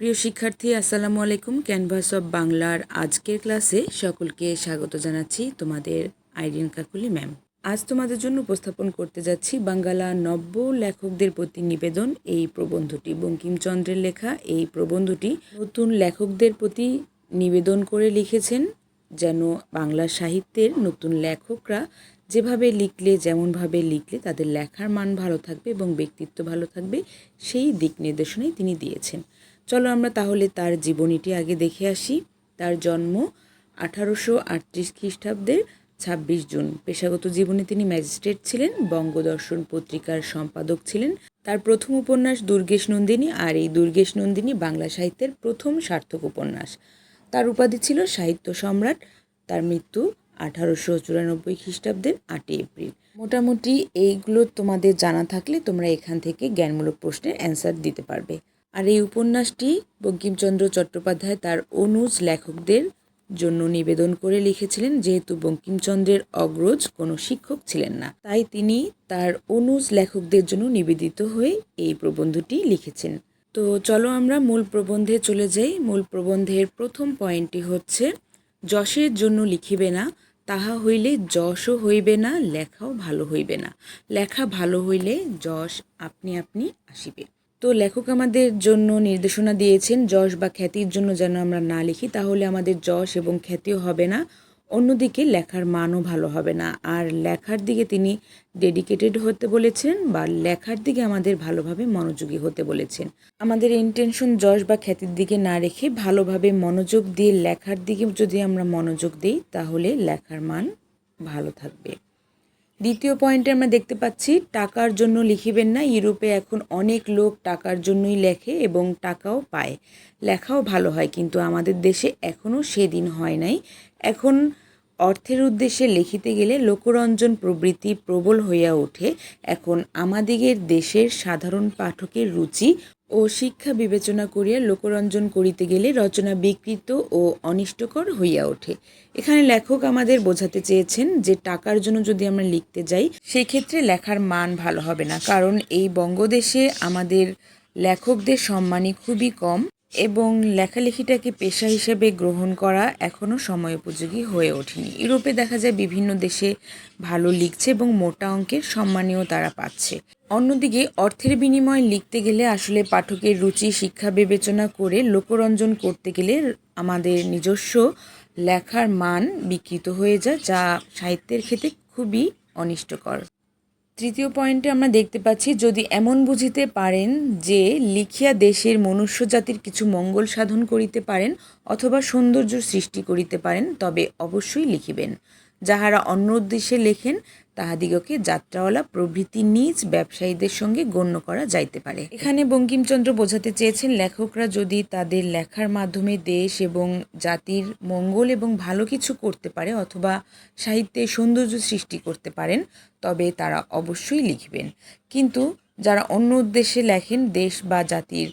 প্রিয় শিক্ষার্থী, আসসালামু আলাইকুম। ক্যানভাস অফ বাংলার আজকের ক্লাসে সকলকে স্বাগত জানাচ্ছি তোমাদের আইরিন কাকুলি ম্যাম আজ তোমাদের জন্য উপস্থাপন করতে যাচ্ছি বাঙ্গালা নব্য লেখকদের প্রতি নিবেদন। এই প্রবন্ধটি বঙ্কিমচন্দ্রের লেখা। এই প্রবন্ধটি নতুন লেখকদের প্রতি নিবেদন করে লিখেছেন, যেন বাংলা সাহিত্যের নতুন লেখকরা যেভাবে লিখলে, যেমনভাবে লিখলে তাদের লেখার মান ভালো থাকবে এবং ব্যক্তিত্ব ভালো থাকবে, সেই দিক নির্দেশনাই তিনি দিয়েছেন। চলো আমরা তাহলে তার জীবনীটি আগে দেখে আসি। তার জন্ম আঠারোশো আটত্রিশ খ্রিস্টাব্দের ছাব্বিশ জুন। পেশাগত জীবনে তিনি ম্যাজিস্ট্রেট ছিলেন, বঙ্গদর্শন পত্রিকার সম্পাদক ছিলেন। তার প্রথম উপন্যাস দুর্গেশ নন্দিনী আর এই দুর্গেশ নন্দিনী বাংলা সাহিত্যের প্রথম সার্থক উপন্যাস। তার উপাধি ছিল সাহিত্য সম্রাট। তার মৃত্যু আঠারোশো চুরানব্বই খ্রিস্টাব্দের আটই এপ্রিল। মোটামুটি এইগুলো তোমাদের জানা থাকলে তোমরা এখান থেকে জ্ঞানমূলক প্রশ্নের অ্যান্সার দিতে পারবে। আর এই উপন্যাসটি বঙ্কিমচন্দ্র চট্টোপাধ্যায় তার অনুজ লেখকদের জন্য নিবেদন করে লিখেছিলেন, যেহেতু বঙ্কিমচন্দ্রের অগ্রজ কোনো শিক্ষক ছিলেন না। তাই তিনি তার অনুজ লেখকদের জন্য নিবেদিত হয়ে এই প্রবন্ধটি লিখেছেন। তো চলো আমরা মূল প্রবন্ধে চলে যাই। মূল প্রবন্ধের প্রথম পয়েন্টটি হচ্ছে, যশের জন্য লিখিবে না, তাহা হইলে যশও হইবে না, লেখাও ভালো হইবে না। লেখা ভালো হইলে যশ আপনি আপনি আসিবে। তো লেখক আমাদের জন্য নির্দেশনা দিয়েছেন, যশ বা খ্যাতির জন্য যেন আমরা না লিখি, তাহলে আমাদের যশ এবং খ্যাতিও হবে না, অন্যদিকে লেখার মানও ভালো হবে না। আর লেখার দিকে তিনি ডেডিকেটেড হতে বলেছেন বা লেখার দিকে আমাদের ভালোভাবে মনোযোগী হতে বলেছেন। আমাদের ইন্টেনশন যশ বা খ্যাতির দিকে না রেখে ভালোভাবে মনোযোগ দিয়ে লেখার দিকে যদি আমরা মনোযোগ দিই, তাহলে লেখার মান ভালো থাকবে। দ্বিতীয় পয়েন্টে আমরা দেখতে পাচ্ছি, টাকার জন্য লিখিবেন না, ইউরোপে এখন অনেক লোক টাকার জন্যই লেখে এবং টাকাও পায়। লেখাও ভালো হয়, কিন্তু আমাদের দেশে এখনও সেদিন হয় নাই। এখন অর্থের উদ্দেশ্যে লিখিতে গেলে লোকরঞ্জন প্রবৃত্তি প্রবল হইয়া ওঠে। এখন আমাদিগের দেশের সাধারণ পাঠকের রুচি ও শিক্ষা বিবেচনা করিয়া লোকরঞ্জন করিতে গেলে রচনা বিকৃত ও অনিষ্টকর হইয়া ওঠে। এখানে লেখক আমাদের বোঝাতে চেয়েছেন যে টাকার জন্য যদি আমরা লিখতে যাই, সেক্ষেত্রে লেখার মান ভালো হবে না, কারণ এই বঙ্গদেশে আমাদের লেখকদের সম্মানই খুবই কম। এবং লেখালেখিটাকে পেশা হিসেবে গ্রহণ করা এখনও সময় উপযোগী হয়ে ওঠেনি। ইউরোপে দেখা যায় বিভিন্ন দেশে ভালো লিখছে এবং মোটা অঙ্কের সম্মানীয় তারা পাচ্ছে। অন্যদিকে অর্থের বিনিময়ে লিখতে গেলে আসলে পাঠকের রুচি, শিক্ষা বিবেচনা করে লোকরঞ্জন করতে গেলে আমাদের নিজস্ব লেখার মান বিকৃত হয়ে যায়, যা সাহিত্যের ক্ষেত্রে খুবই অনিষ্টকর। তৃতীয় পয়েন্টে আমরা দেখতে পাচ্ছি, যদি এমন বুঝিতে পারেন যে লিখিয়া দেশের মনুষ্য জাতির কিছু মঙ্গল সাধন করিতে পারেন অথবা সৌন্দর্য সৃষ্টি করিতে পারেন, তবে অবশ্যই লিখিবেন। যাহারা অন্য উদ্দেশ্যে লেখেন তাহাদিগকে যাত্রাওয়ালা প্রভৃতি নিজ ব্যবসায়ীদের সঙ্গে গণ্য করা যাইতে পারে। এখানে বঙ্কিমচন্দ্র বোঝাতে চেয়েছেন, লেখকরা যদি তাদের লেখার মাধ্যমে দেশ এবং জাতির মঙ্গল এবং ভালো কিছু করতে পারে অথবা সাহিত্যে সৌন্দর্য সৃষ্টি করতে পারেন, তবে তারা অবশ্যই লিখবেন। কিন্তু যারা অন্য উদ্দেশ্যে লেখেন, দেশ বা জাতির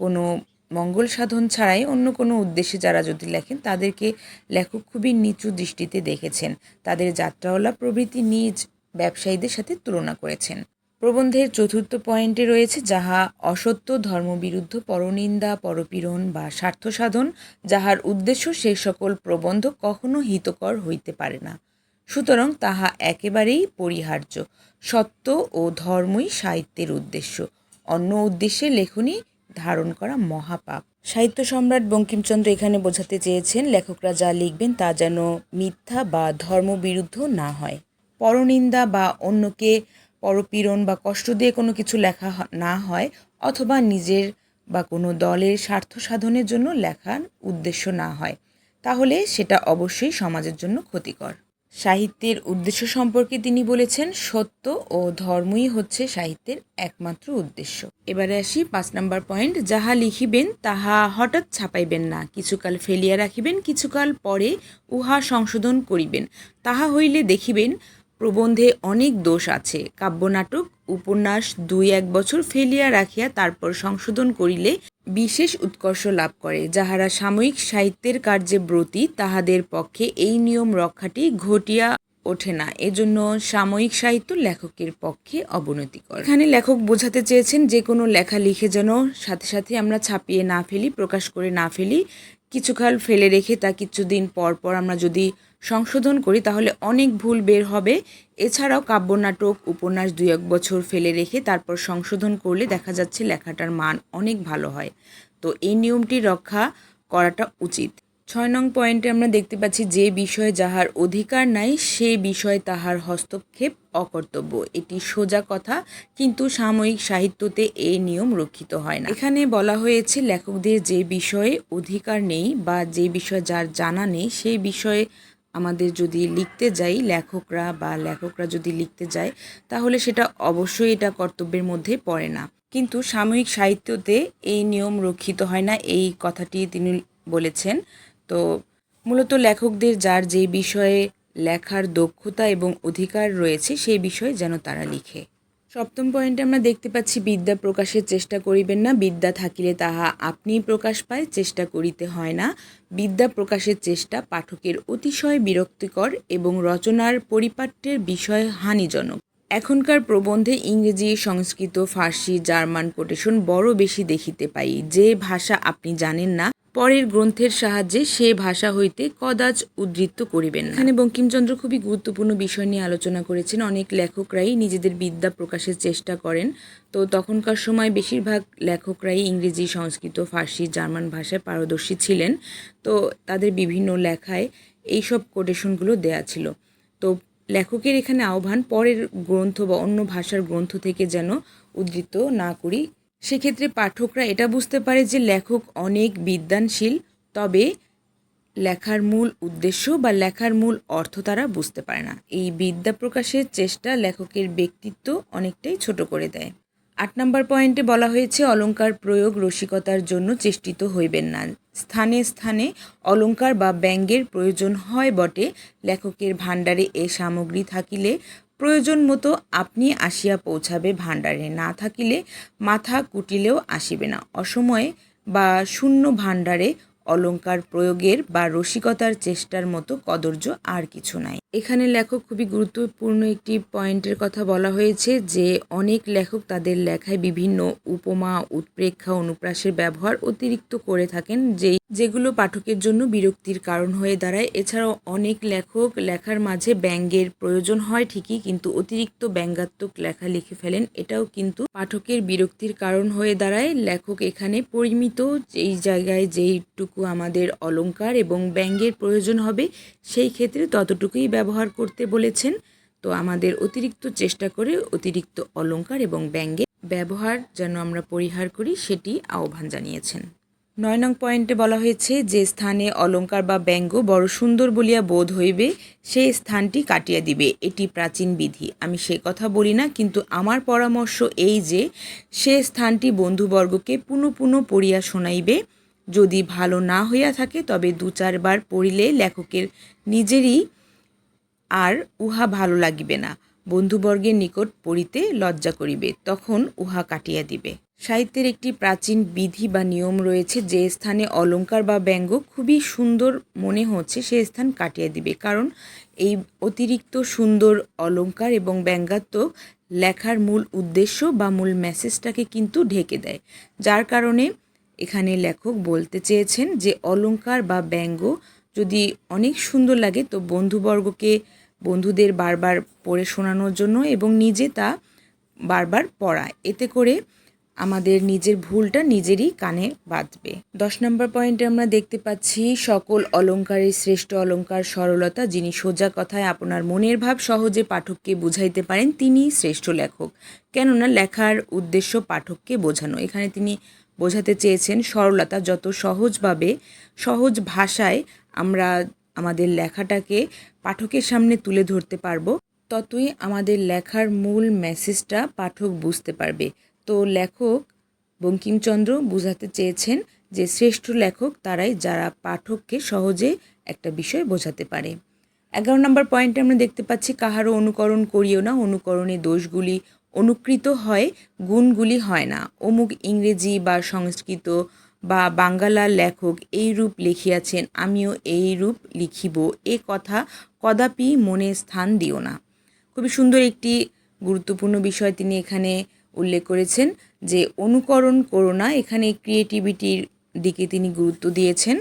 কোনো মঙ্গল সাধন ছাড়াই অন্য কোনো উদ্দেশ্যে যারা যদি লেখেন, তাদেরকে লেখক খুবই নিচু দৃষ্টিতে দেখেছেন। তাদের যাত্রাওয়ালা প্রভৃতি নিজ ব্যবসায়ীদের সাথে তুলনা করেছেন। প্রবন্ধের চতুর্থ পয়েন্টে রয়েছে, যাহা অসত্য, ধর্মবিরুদ্ধ, পরনিন্দা, পরপীড়ন বা স্বার্থ সাধন, যাহার উদ্দেশ্য সে সকল প্রবন্ধ কখনো হিতকর হইতে পারে না। সুতরাং তাহা একেবারেই পরিহার্য, সত্য ও ধর্মই সাহিত্যের উদ্দেশ্য। অন্য উদ্দেশ্যে লেখনী ধারণ করা মহাপাপ। সাহিত্য সম্রাট বঙ্কিমচন্দ্র এখানে বোঝাতে চেয়েছেন, লেখকরা যা লিখবেন তা যেন মিথ্যা বা ধর্মবিরুদ্ধ না হয়। পরনিন্দা বা অন্যকে পরপীড়ন বা কষ্ট দিয়ে কোনো কিছু লেখা না হয়, অথবা নিজের বা কোনো দলের স্বার্থ সাধনের জন্য লেখার উদ্দেশ্য না হয়। তাহলে সেটা অবশ্যই সমাজের জন্য ক্ষতিকর। সাহিত্যের উদ্দেশ্য সম্পর্কে তিনি বলেছেন, সত্য ও ধর্মই হচ্ছে সাহিত্যের একমাত্র উদ্দেশ্য। এবারে আসি পাঁচ নাম্বার পয়েন্ট, যাহা লিখিবেন তাহা হঠাৎ ছাপাইবেন না, কিছুকাল ফেলিয়া রাখিবেন, কিছুকাল পরে উহা সংশোধন করিবেন। তাহা হইলে দেখিবেন, প্রবন্ধে অনেক দোষ আছে, কাব্যনাটক, উপন্যাস দুই এক বছর ফেলিয়া রাখিয়া তারপর সংশোধন করিলে বিশেষ উৎকর্ষ লাভ করে, যাহারা সাময়িক সাহিত্যের কার্যে ব্রতী, তাহাদের পক্ষে এই নিয়ম রক্ষাটি ঘটিয়া ওঠে না। এজন্য সাময়িক সাহিত্য লেখকের পক্ষে অবনতিকর এখানে লেখক বোঝাতে চেয়েছেন যে কোনো লেখা লিখে যেন সাথে সাথে আমরা ছাপিয়ে না ফেলি, প্রকাশ করে না ফেলি, কিছুকাল ফেলে রেখে তা কিছুদিন পর পর আমরা যদি সংশোধন করি, তাহলে অনেক ভুল বের হবে। এছাড়াও কাব্যনাটক উপন্যাস দুই এক বছর ফেলে রেখে তারপর সংশোধন করলে দেখা যাচ্ছে লেখাটার মান অনেক ভালো হয়। তো এই নিয়মটি রক্ষা করাটা উচিত। ছয় নং পয়েন্টে আমরা দেখতে পাচ্ছি যে বিষয়ে যাহার অধিকার নাই, সে বিষয়ে তাহার হস্তক্ষেপ অকর্তব্য। এটি সোজা কথা, কিন্তু সাময়িক সাহিত্যতে এই নিয়ম রক্ষিত হয় না। এখানে বলা হয়েছে, লেখকদের যে বিষয়ে অধিকার নেই বা যে বিষয়ে যার জানা নেই, সেই বিষয়ে আমাদের যদি লিখতে যাই লেখকরা বা লেখকরা যদি লিখতে যায়, তাহলে সেটা অবশ্যই এটা কর্তব্যের মধ্যে পড়ে না। কিন্তু সাময়িক সাহিত্যতে এই নিয়ম রক্ষিত হয় না, এই কথাটি তিনি বলেছেন। তো মূলত লেখকদের যার যে বিষয়ে লেখার দক্ষতা এবং অধিকার রয়েছে, সেই বিষয়ে যেন তারা লিখে। সপ্তম পয়েন্টে আমরা দেখতে পাচ্ছি, বিদ্যা প্রকাশের চেষ্টা করিবেন না, বিদ্যা থাকিলে তাহা আপনিই প্রকাশ পায়, চেষ্টা করিতে হয় না। বিদ্যা প্রকাশের চেষ্টা পাঠকের অতিশয় বিরক্তিকর এবং রচনার পরিপাট্যের বিষয় হানিজনক। এখনকার প্রবন্ধে ইংরেজি, সংস্কৃত, ফার্সি, জার্মান কোটেশন বড় বেশি দেখিতে পাই। যে ভাষা আপনি জানেন না পরের গ্রন্থের সাহায্যে সে ভাষা হইতে কদাচ উদ্ধৃত করিবেন এখানে বঙ্কিমচন্দ্র খুবই গুরুত্বপূর্ণ বিষয় নিয়ে আলোচনা করেছেন। অনেক লেখকরাই নিজেদের বিদ্যা প্রকাশের চেষ্টা করেন। তো তখনকার সময় বেশিরভাগ লেখকরাই ইংরেজি, সংস্কৃত, ফার্সি, জার্মান ভাষায় পারদর্শী ছিলেন। তো তাদের বিভিন্ন লেখায় এইসব কোটেশনগুলো দেয়া ছিল। তো লেখকের এখানে আহ্বান, পরের গ্রন্থ বা অন্য ভাষার গ্রন্থ থেকে যেন উদ্ধৃত না করি সেক্ষেত্রে পাঠকরা এটা বুঝতে পারে যে লেখক অনেক বিদ্বানশীল তবে লেখার মূল উদ্দেশ্য বা লেখার মূল অর্থ তারা বুঝতে পারে না। এই বিদ্যা প্রকাশের চেষ্টা লেখকের ব্যক্তিত্ব অনেকটাই ছোট করে দেয়। আট নম্বর পয়েন্টে বলা হয়েছে, অলংকার প্রয়োগ রসিকতার জন্য চেষ্টিত হইবেন না। স্থানে স্থানে অলংকার বা ব্যঙ্গের প্রয়োজন হয় বটে। লেখকের ভাণ্ডারে এ সামগ্রী থাকিলে প্রয়োজন মতো আপনি আসিয়া পৌঁছাবে ভাণ্ডারে, না থাকিলে মাথা কুটিলেও আসিবে না। অসময়ে বা শূন্য ভাণ্ডারে অলঙ্কার প্রয়োগের বা রসিকতার চেষ্টার মতো কদর্য আর কিছু নাই। এখানে লেখক খুবই গুরুত্বপূর্ণ একটি পয়েন্টের কথা বলা হয়েছে যে, অনেক লেখক তাদের লেখায় বিভিন্ন উপমা, উৎপ্রেক্ষা, অনুপ্রাসের ব্যবহার অতিরিক্ত করে থাকেন, যেই যেগুলো পাঠকের জন্য বিরক্তির কারণ হয়ে দাঁড়ায়। এছাড়াও অনেক লেখক লেখার মাঝে ব্যঙ্গের প্রয়োজন হয় ঠিকই, কিন্তু অতিরিক্ত ব্যঙ্গাত্মক লেখা লিখে ফেলেন। এটাও কিন্তু পাঠকের বিরক্তির কারণ হয়ে দাঁড়ায়। লেখক এখানে পরিমিত এই জায়গায় যেইটুকু আমাদের অলংকার এবং ব্যঙ্গের প্রয়োজন হবে, সেই ক্ষেত্রে ততটুকুই ব্যবহার করতে বলেছেন। তো আমাদের অতিরিক্ত চেষ্টা করে অতিরিক্ত অলংকার এবং ব্যঙ্গে ব্যবহার যেন আমরা পরিহার করি, সেটি আহ্বান জানিয়েছেন। নয় নং পয়েন্টে বলা হয়েছে যে স্থানে অলংকার বা ব্যঙ্গ বড় সুন্দর বলিয়া বোধ হইবে, সেই স্থানটি কাটিয়া দিবে। এটি প্রাচীন বিধি। আমি সে কথা বলি না, কিন্তু আমার পরামর্শ এই যে, সে স্থানটি বন্ধুবর্গকে পুনঃ পুনঃ পড়িয়া শোনাইবে। যদি ভালো না হইয়া থাকে, তবে দু চারবার পড়িলে লেখকের নিজেরই আর উহা ভালো লাগিবে না। বন্ধুবর্গের নিকট পড়িতে লজ্জা করিবে, তখন উহা কাটিয়া দিবে। সাহিত্যের একটি প্রাচীন বিধি বা নিয়ম রয়েছে, যে স্থানে অলঙ্কার বা ব্যঙ্গ খুবই সুন্দর মনে হচ্ছে, সে স্থান কাটিয়ে দিবে। কারণ এই অতিরিক্ত সুন্দর অলঙ্কার এবং ব্যঙ্গাত্মক লেখার মূল উদ্দেশ্য বা মূল মেসেজটাকে কিন্তু ঢেকে দেয়। যার কারণে এখানে লেখক বলতে চেয়েছেন যে অলঙ্কার বা ব্যঙ্গ যদি অনেক সুন্দর লাগে, তো বন্ধুবর্গকে বন্ধুদের বারবার পড়ে শোনানোর জন্য এবং নিজে তা বারবার পড়া এতে করে আমাদের নিজের ভুলটা নিজেরই কানে বাঁধবে। দশ নম্বর পয়েন্টে আমরা দেখতে পাচ্ছি, সকল অলংকারের শ্রেষ্ঠ অলংকার সরলতা যিনি সোজা কথায় আপনার মনের ভাব সহজে পাঠককে বুঝাইতে পারেন, তিনি শ্রেষ্ঠ লেখক। কেননা লেখার উদ্দেশ্য পাঠককে বোঝানো। এখানে তিনি বোঝাতে চেয়েছেন, সরলতা যত সহজভাবে, সহজ ভাষায় আমরা আমাদের লেখাটাকে পাঠকের সামনে তুলে ধরতে পারব, ততই আমাদের লেখার মূল মেসেজটা পাঠক বুঝতে পারবে। তো লেখক বঙ্কিমচন্দ্র বোঝাতে চেয়েছেন যে শ্রেষ্ঠ লেখক তারাই যারা পাঠককে সহজে একটা বিষয় বোঝাতে পারে। এগারো নম্বর পয়েন্টে আমরা দেখতে পাচ্ছি, কাহারও অনুকরণ করিও না, অনুকরণে দোষগুলি অনুকৃত হয়, গুণগুলি হয় না। অমুক ইংরেজি বা সংস্কৃত বা বাঙ্গালা লেখক এই রূপ লিখিয়াছেন, আমিও এই রূপ লিখিব, এ কথা কদাপি মনে স্থান দিও না। খুবই সুন্দর একটি গুরুত্বপূর্ণ বিষয় তিনি এখানে উল্লেখ করেছেন যে অনুকরণ করো না, এখানে ক্রিয়েটিভিটির দিকে তিনি গুরুত্ব দিয়েছেন।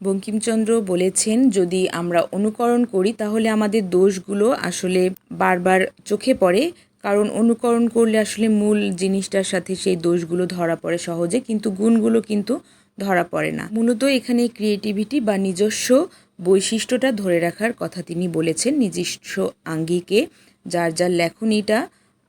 বঙ্কিমচন্দ্র বলেছেন, যদি আমরা অনুকরণ করি, তাহলে আমাদের দোষগুলো আসলে বারবার চোখে পড়ে। কারণ অনুকরণ করলে আসলে মূল জিনিসটার সাথে সেই দোষগুলো ধরা পড়ে সহজে, কিন্তু গুণগুলো কিন্তু ধরা পড়ে না। মূলত এখানে ক্রিয়েটিভিটি বা নিজস্ব বৈশিষ্ট্যটা ধরে রাখার কথা তিনি বলেছেন। নিজস্ব আঙ্গিকে, যার যার লেখনীটা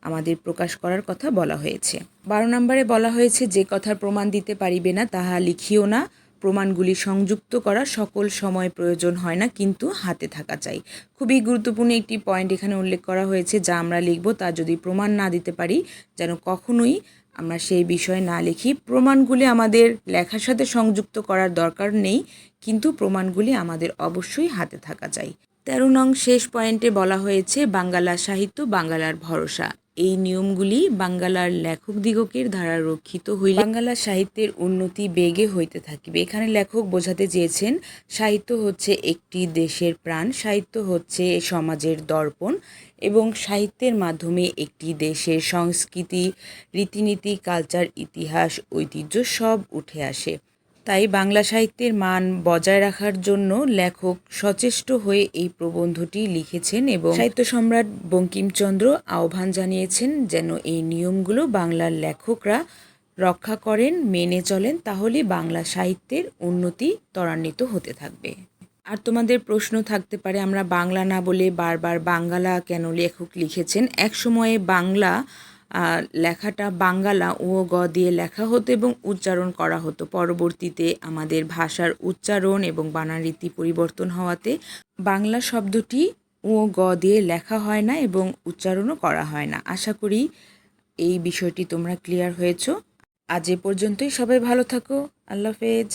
আমাদের প্রকাশ করার কথা বলা হয়েছে। বারো নম্বরে বলা হয়েছে, যে কথার প্রমাণ দিতে পারিবে না, তাহা লিখিও না। প্রমাণগুলি সংযুক্ত করা সকল সময় প্রয়োজন হয় না, কিন্তু হাতে থাকা চাই। খুবই গুরুত্বপূর্ণ একটি পয়েন্ট এখানে উল্লেখ করা হয়েছে, যা আমরা লিখব। তা যদি প্রমাণ না দিতে পারি, যেন কখনোই আমরা সেই বিষয়ে না লিখি। প্রমাণগুলি আমাদের লেখার সাথে সংযুক্ত করার দরকার নেই, কিন্তু প্রমাণগুলি আমাদের অবশ্যই হাতে থাকা চাই। তেরো নং শেষ পয়েন্টে বলা হয়েছে, বাঙ্গালা সাহিত্য, বাঙ্গালার ভরসা। এই নিয়মগুলি বাঙ্গালার লেখক দিগকের দ্বারা রক্ষিত হইলে বাঙ্গালা সাহিত্যের উন্নতি বেগে হইতে থাকিবে। এখানে লেখক বোঝাতে চেয়েছেন, সাহিত্য হচ্ছে একটি দেশের প্রাণ, সাহিত্য হচ্ছে সমাজের দর্পণ এবং সাহিত্যের মাধ্যমে একটি দেশের সংস্কৃতি, রীতিনীতি, কালচার, ইতিহাস, ঐতিহ্য সব উঠে আসে। তাই বাংলা সাহিত্যের মান বজায় রাখার জন্য লেখক সচেষ্ট হয়ে এই প্রবন্ধটি লিখেছেন এবং সাহিত্য সম্রাট বঙ্কিমচন্দ্র আহ্বান জানিয়েছেন যেন এই নিয়মগুলো বাংলার লেখকরা রক্ষা করেন, মেনে চলেন, তাহলে বাংলা সাহিত্যের উন্নতি ত্বরান্বিত হতে থাকবে। আর তোমাদের প্রশ্ন থাকতে পারে, আমরা বাংলা না বলে বারবার বাঙ্গালা কেন লেখক লিখেছেন? এক সময়ে বাংলা লেখাটা বাঙ্গালা ও গ দিয়ে লেখা হতো এবং উচ্চারণ করা হতো। পরবর্তীতে আমাদের ভাষার উচ্চারণ এবং বানানরীতি পরিবর্তন হওয়াতে বাংলা শব্দটি ও গ দিয়ে লেখা হয় না এবং উচ্চারণও করা হয় না। আশা করি এই বিষয়টি তোমরা ক্লিয়ার হয়েছো। আজ এ পর্যন্তই। সবাই ভালো থাকো। আল্লাহ হাফেজ।